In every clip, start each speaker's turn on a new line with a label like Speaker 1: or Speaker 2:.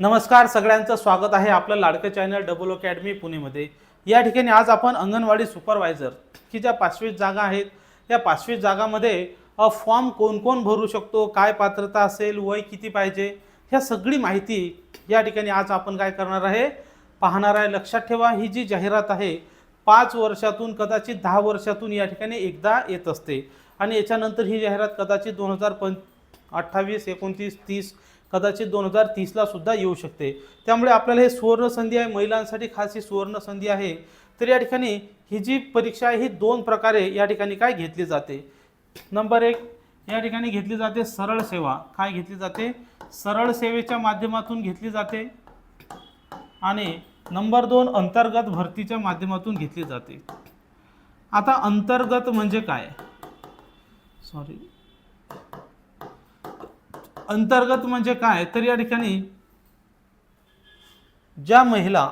Speaker 1: नमस्कार सगळ्यांचं स्वागत आहे आपलं लाडकं चॅनल डबल अकॅडमी पुणेमध्ये. या ठिकाणी आज आपण अंगणवाडी सुपरवायझर की ज्या पाचवीस जागा आहेत या पाचवीस जागामध्ये फॉर्म कोण कोण भरू शकतो काय पात्रता असेल वय किती पाहिजे ह्या सगळी माहिती या ठिकाणी आज आपण काय करणार आहे पाहणार आहे. लक्षात ठेवा ही जी जाहिरात आहे पाच वर्षातून कदाचित दहा वर्षातून या ठिकाणी एकदा येत असते. आणि याच्यानंतर ही जाहिरात कदाचित दोन हजार पं अठ्ठावीस एकोणतीस तीस कदाचित दोन हजार तीसला सुद्धा येऊ शकते. त्यामुळे आपल्याला हे सुवर्ण संधी आहे. महिलांसाठी खास ही सुवर्ण संधी आहे. तर या ठिकाणी ही जी परीक्षा आहे ही दोन प्रकारे या ठिकाणी काय घेतली जाते? नंबर एक या ठिकाणी घेतली जाते सरळ सेवा. काय घेतली जाते? सरळ सेवेच्या माध्यमातून घेतली जाते. आणि नंबर दोन अंतर्गत भरतीच्या माध्यमातून घेतली जाते. आता अंतर्गत म्हणजे काय? सॉरी अंतर्गत म्हणजे काय? तर या ठिकाणी ज्या महिला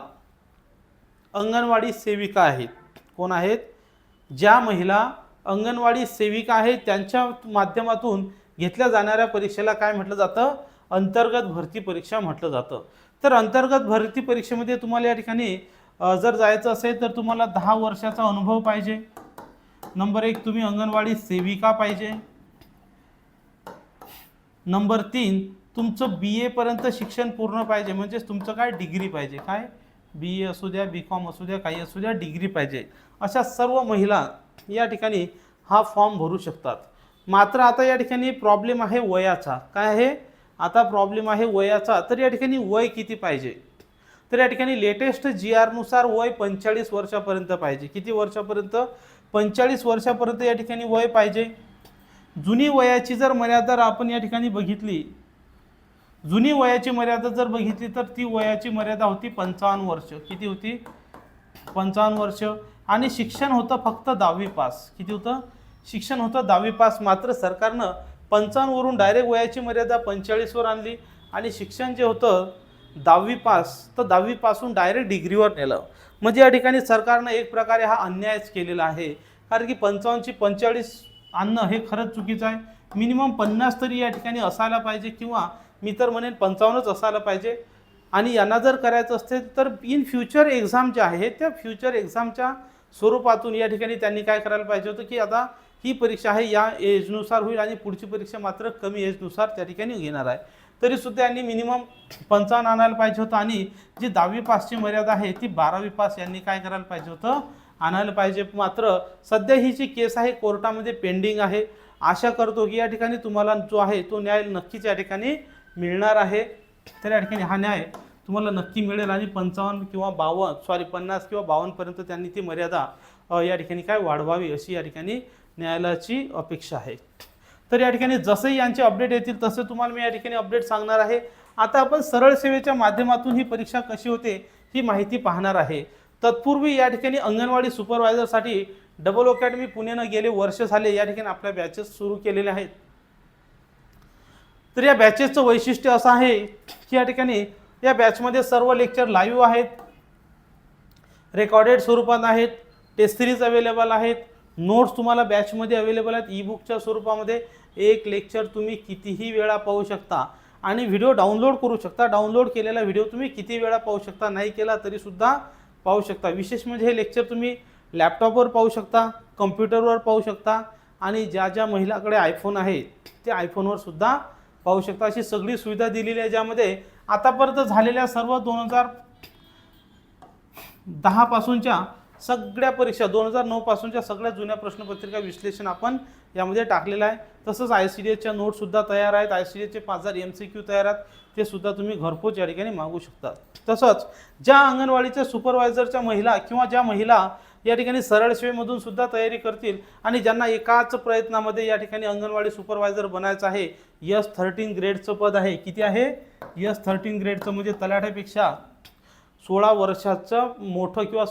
Speaker 1: अंगणवाडी सेविका आहेत कोण आहेत? ज्या महिला अंगणवाडी सेविका आहेत त्यांच्या माध्यमातून घेतल्या जाणाऱ्या परीक्षेला काय म्हटलं जातं? अंतर्गत भरती परीक्षा म्हटलं जातं. तर अंतर्गत भरती परीक्षेमध्ये तुम्हाला या ठिकाणी जर जायचं असेल तर तुम्हाला दहा वर्षाचा अनुभव पाहिजे. नंबर एक तुम्ही अंगणवाडी सेविका पाहिजे. नंबर तीन तुमचं बी एपर्यंत शिक्षण पूर्ण पाहिजे म्हणजेच तुमचं काय डिग्री पाहिजे? काय? बी ए असू द्या बी कॉम असू द्या काही असू द्या डिग्री पाहिजे. अशा सर्व महिला या ठिकाणी हा फॉर्म भरू शकतात. मात्र आता या ठिकाणी प्रॉब्लेम आहे वयाचा. काय आहे? आता प्रॉब्लेम आहे वयाचा. तर या ठिकाणी वय किती पाहिजे? तर या ठिकाणी लेटेस्ट जी आरनुसार वय पंचेचाळीस वर्षापर्यंत पाहिजे. किती वर्षापर्यंत? पंचेचाळीस वर्षापर्यंत या ठिकाणी वय पाहिजे. जुनी वयाची जर मर्यादा आपण या ठिकाणी बघितली जुनी वयाची मर्यादा जर बघितली तर ती वयाची मर्यादा होती पंचावन्न वर्ष. किती होती? पंचावन्न वर्ष. आणि शिक्षण होतं फक्त दहावी पास. किती होतं? शिक्षण होतं दहावी पास. मात्र सरकारनं पंचावन्नवरून डायरेक्ट वयाची मर्यादा पंचेचाळीसवर आणली. आणि शिक्षण जे होतं दहावी पास तर दहावीपासून डायरेक्ट डिग्रीवर नेलं. म्हणजे या ठिकाणी सरकारनं एक प्रकारे हा अन्यायच केलेला आहे. कारण की पंचावन्नची पंचेचाळीस आणणं हे खरंच चुकीचं आहे. मिनिमम पन्नास तरी या ठिकाणी असायला पाहिजे किंवा मी तर म्हणेन पंचावन्नच असायला पाहिजे. आणि यांना जर करायचं असेल तर इन फ्युचर एक्झाम ज्या आहेत त्या फ्युचर एक्झामच्या स्वरूपातून या ठिकाणी त्यांनी काय करायला पाहिजे होतं की आता ही परीक्षा आहे या एजनुसार होईल आणि पुढची परीक्षा मात्र कमी एजनुसार त्या ठिकाणी घेणार आहे. तरीसुद्धा यांनी मिनिमम पंचावन्न आणायला पाहिजे होतं आणि जी दहावी पासची मर्यादा आहे ती बारावी पास यांनी काय करायला पाहिजे होतं? आणायला पाहिजे. मात्र सध्या ही जी केस आहे कोर्टामध्ये पेंडिंग आहे. आशा करतो की या ठिकाणी तुम्हाला जो आहे तो न्याय नक्कीच या ठिकाणी मिळणार आहे. तर या ठिकाणी हा न्याय तुम्हाला नक्की मिळेल आणि पंचावन्न किंवा बावन्न सॉरी पन्नास किंवा बावन्नपर्यंत त्यांनी ती मर्यादा या ठिकाणी काय वाढवावी अशी या ठिकाणी न्यायालयाची अपेक्षा आहे. तर या ठिकाणी जसंही यांचे अपडेट येतील तसे तुम्हाला मी या ठिकाणी अपडेट सांगणार आहे. आता आपण सरळ सेवेच्या माध्यमातून ही परीक्षा कशी होते ही माहिती पाहणार आहे. तत्पूर्वी या ठिकाणी अंगणवाडी सुपरवायझरसाठी डबल अकॅडमी पुणेनं गेले वर्ष झाले. या ठिकाणी आपल्या बॅचेस सुरू केलेले आहेत. तर या बॅचेसचं वैशिष्ट्य असं आहे की या ठिकाणी या बॅचमध्ये सर्व लेक्चर लाईव्ह आहेत. रेकॉर्डेड स्वरूपात आहेत. टेस्ट सिरीज अवेलेबल आहेत. नोट्स तुम्हाला बॅचमध्ये अवेलेबल आहेत. ई बुकच्या स्वरूपामध्ये एक लेक्चर तुम्ही कितीही वेळा पाहू शकता आणि व्हिडिओ डाउनलोड करू शकता. डाउनलोड केलेला व्हिडिओ तुम्ही किती वेळा पाहू शकता? नाही केला तरीसुद्धा पाहू शकता. विशेष म्हणजे हे लेक्चर तुम्ही लॅपटॉपवर पाहू शकता कम्प्युटरवर पाहू शकता आणि ज्या ज्या महिलाकडे आयफोन आहे ते आयफोनवर सुद्धा पाहू शकता. अशी सगळी सुविधा दिलेली आहे ज्यामध्ये आतापर्यंत झालेल्या सर्व दोन हजार दहापासूनच्या सगळ्या परीक्षा दोन हजार नऊपासूनच्या सगळ्या जुन्या प्रश्नपत्रिका विश्लेषण आपण यामध्ये टाकलेलं आहे. तसंच आय सी डी एसच्या नोटसुद्धा तयार आहेत. आय सी डी एसचे पाच हजार एम सी क्यू तयार आहेत. ते सुद्धा तुम्ही घरपोच या ठिकाणी मागू शकता. तसंच ज्या अंगणवाडीच्या सुपरवायझरच्या महिला किंवा ज्या महिला या ठिकाणी सरळ सेवेमधून सुद्धा तयारी करतील आणि ज्यांना एकाच प्रयत्नामध्ये या ठिकाणी अंगणवाडी सुपरवायझर बनायचं आहे यस थर्टीन ग्रेडचं पद आहे. किती आहे? यस थर्टीन ग्रेडचं म्हणजे तलाठ्यापेक्षा सोळा वर्षाचं मोठं किंवा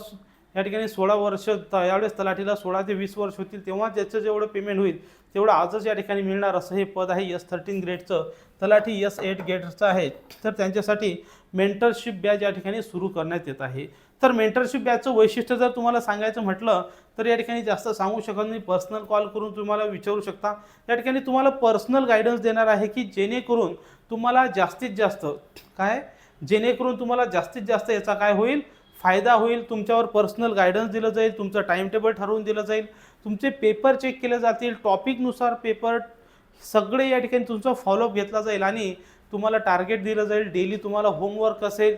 Speaker 1: या ठिकाणी सोळा वर्ष यावेळेस तलाठीला सोळा ते वीस वर्ष होतील तेव्हा त्याचं जेवढं पेमेंट होईल तेवढं आजच या ठिकाणी मिळणार असं हे पद आहे यस थर्टीन ग्रेडचं तलाठी यस एट ग्रेडचं आहे. तर त्यांच्यासाठी मेंटरशिप बॅच या ठिकाणी सुरू करण्यात येत आहे. तर मेंटरशिप बॅचचं वैशिष्ट्य जर तुम्हाला सांगायचं म्हटलं तर या ठिकाणी जास्त सांगू शकत नाही. पर्सनल कॉल करून तुम्हाला विचारू शकता. या ठिकाणी तुम्हाला पर्सनल गायडन्स देणार आहे की जेणेकरून तुम्हाला जास्तीत जास्त काय? जेणेकरून तुम्हाला जास्तीत जास्त याचा काय होईल? फायदा होईल तुमच्यावर पर्सनल गायडन्स दिलं जाईल तुमचं टाइम टेबल ठरवून दिलं जाईल. तुमचे पेपर चेक केले जातील टॉपिकनुसार पेपर सगळे या ठिकाणी तुमचा फॉलोअप घेतला जाईल आणि तुम्हाला टार्गेट दिलं जाईल. डेली तुम्हाला होमवर्क असेल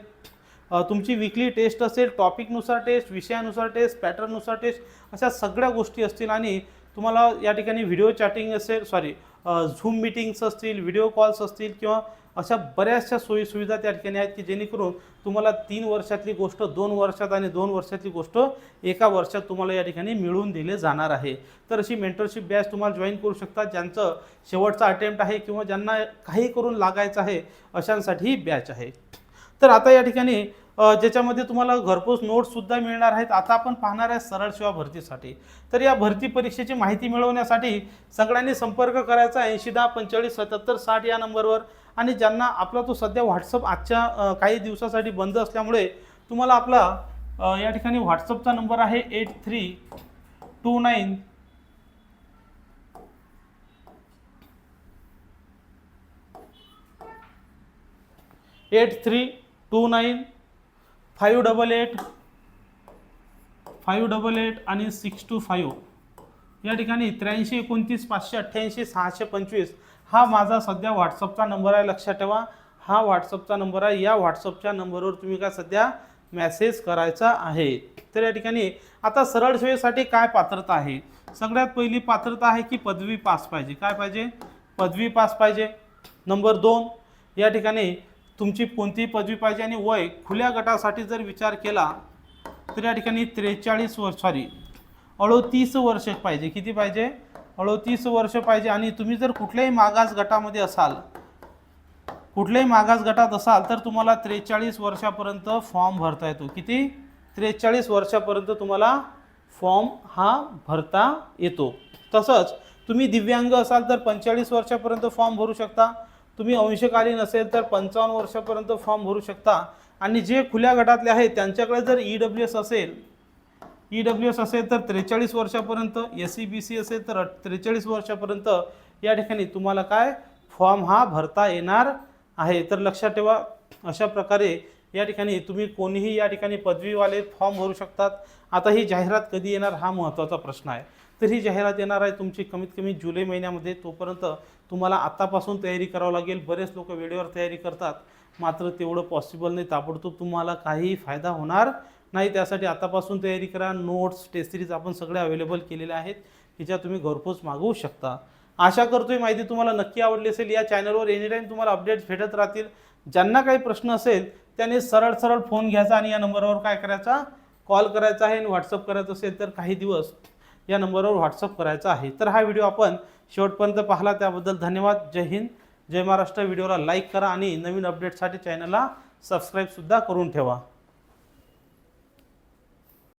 Speaker 1: तुमची विकली टेस्ट असेल टॉपिकनुसार टेस्ट विषयानुसार टेस्ट पॅटर्ननुसार टेस्ट अशा सगळ्या गोष्टी असतील आणि तुम्हाला या ठिकाणी व्हिडिओ चॅटिंग असेल सॉरी झूम मिटिंग्स असतील व्हिडिओ कॉल्स असतील किंवा अशा बऱ्याचशा सोयी सुविधा त्या ठिकाणी आहेत की जेणेकरून तुम्हाला तीन वर्षातली गोष्ट दोन वर्षात आणि दोन वर्षातली गोष्ट एका वर्षात तुम्हाला या ठिकाणी मिळवून दिले जाणार आहे. तर अशी मेंटरशिप बॅच तुम्हाला जॉईन करू शकता ज्यांचं शेवटचा अटेम्प्ट आहे किंवा ज्यांना काही करून लागायचं आहे अशांसाठी ही बॅच आहे. तर आता या ठिकाणी ज्याच्यामध्ये तुम्हाला घरपोच नोट्ससुद्धा मिळणार आहेत. आता आपण पाहणार आहे सरळ सेवा भरतीसाठी. तर या भरती परीक्षेची माहिती मिळवण्यासाठी सगळ्यांनी संपर्क करायचा ऐंशी दहा पंचेचाळीस सत्याहत्तर साठ या नंबरवर. आणि ज्यांना आपला तो सध्या व्हॉट्सअप आजच्या काही दिवसासाठी बंद असल्यामुळे तुम्हाला आपला या ठिकाणी व्हॉट्सअपचा नंबर आहे eight three two nine eight three two nine five double eight five double eight आणि सिक्स टू फाईव्ह. या ठिकाणी त्र्याऐंशी एकोणतीस पाचशे अठ्ठ्याऐंशी सहाशे पंचवीस. हा माझा सध्या व्हॉट्सअपचा नंबर आहे लक्षात ठेवा. हा व्हॉट्सअपचा नंबर आहे या व्हॉट्सअपच्या नंबरवर तुम्ही काय सध्या मेसेज करायचा आहे? तर या ठिकाणी आता सरळ सेवेसाठी काय पात्रता आहे? सगळ्यात पहिली पात्रता आहे की पदवी पास पाहिजे. काय पाहिजे? पदवी पास पाहिजे. नंबर दोन या ठिकाणी तुमची कोणतीही पदवी पाहिजे आणि वय खुल्या गटासाठी जर विचार केला तर या ठिकाणी त्रेचाळीस वर्ष सॉरी अडोतीस वर्ष पाहिजे. किती पाहिजे? अडोतीस वर्ष पाहिजे. आणि तुम्ही जर कुठल्याही मागास गटामध्ये असाल कुठल्याही मागास गटात असाल तर तुम्हाला त्रेचाळीस वर्षापर्यंत फॉर्म भरता येतो. किती? त्रेचाळीस वर्षापर्यंत तुम्हाला फॉर्म हा भरता येतो. तसंच तुम्ही दिव्यांग असाल तर पंचेचाळीस वर्षापर्यंत फॉर्म भरू शकता. तुम्ही अंशकालीन असेल तर पंचावन्न वर्षापर्यंत फॉर्म भरू शकता. आणि जे खुल्या गटातले आहेत त्यांच्याकडे जर ई डब्ल्यू एस असेल ई डब्ल्यू एस असेल तर त्रेचाळीस वर्षापर्यंत एस सी बी सी असेल तर त्रेचाळीस वर्षापर्यंत या ठिकाणी तुम्हाला काय? फॉर्म हा भरता येणार आहे. तर लक्षात ठेवा अशा प्रकारे या ठिकाणी तुम्ही कोणीही या ठिकाणी पदवीवाले फॉर्म भरू शकतात. आता ही जाहिरात कधी येणार हा महत्त्वाचा प्रश्न आहे. तर ही जाहिरात येणार आहे. तुमची कमीत कमी जुलै महिन्यामध्ये तोपर्यंत तुम्हाला आत्तापासून तयारी करावं लागेल. बरेच लोक वेळेवर तयारी करतात. मात्र तेवढं पॉसिबल नाही. ताबडतोब तुम्हाला काहीही फायदा होणार नाही. त्यासाठी आतापासून तयारी करा. नोट्स टेस्ट सिरीज आपण सगळे अवेलेबल केलेले आहेत. की ज्या तुम्ही घरपोच मागवू शकता. आशा करतो ही माहिती तुम्हाला नक्की आवडली असेल. या चॅनलवर एनी टाईम तुम्हाला अपडेट्स भेटत राहतील. ज्यांना काही प्रश्न असेल त्यांनी सरळ सरळ फोन घ्यायचा आणि या नंबरवर काय करायचा? कॉल करायचा आहे आणि व्हॉट्सअप करायचं असेल तर काही दिवस या नंबरवर व्हॉट्सअप करायचा आहे. तर हा व्हिडिओ आपण शेवटपर्यंत पाहिला. त्याबद्दल धन्यवाद. जय हिंद. जय महाराष्ट्र. व्हिडिओला लाईक करा आणि नवीन अपडेटसाठी चॅनलला सबस्क्राईबसुद्धा करून ठेवा.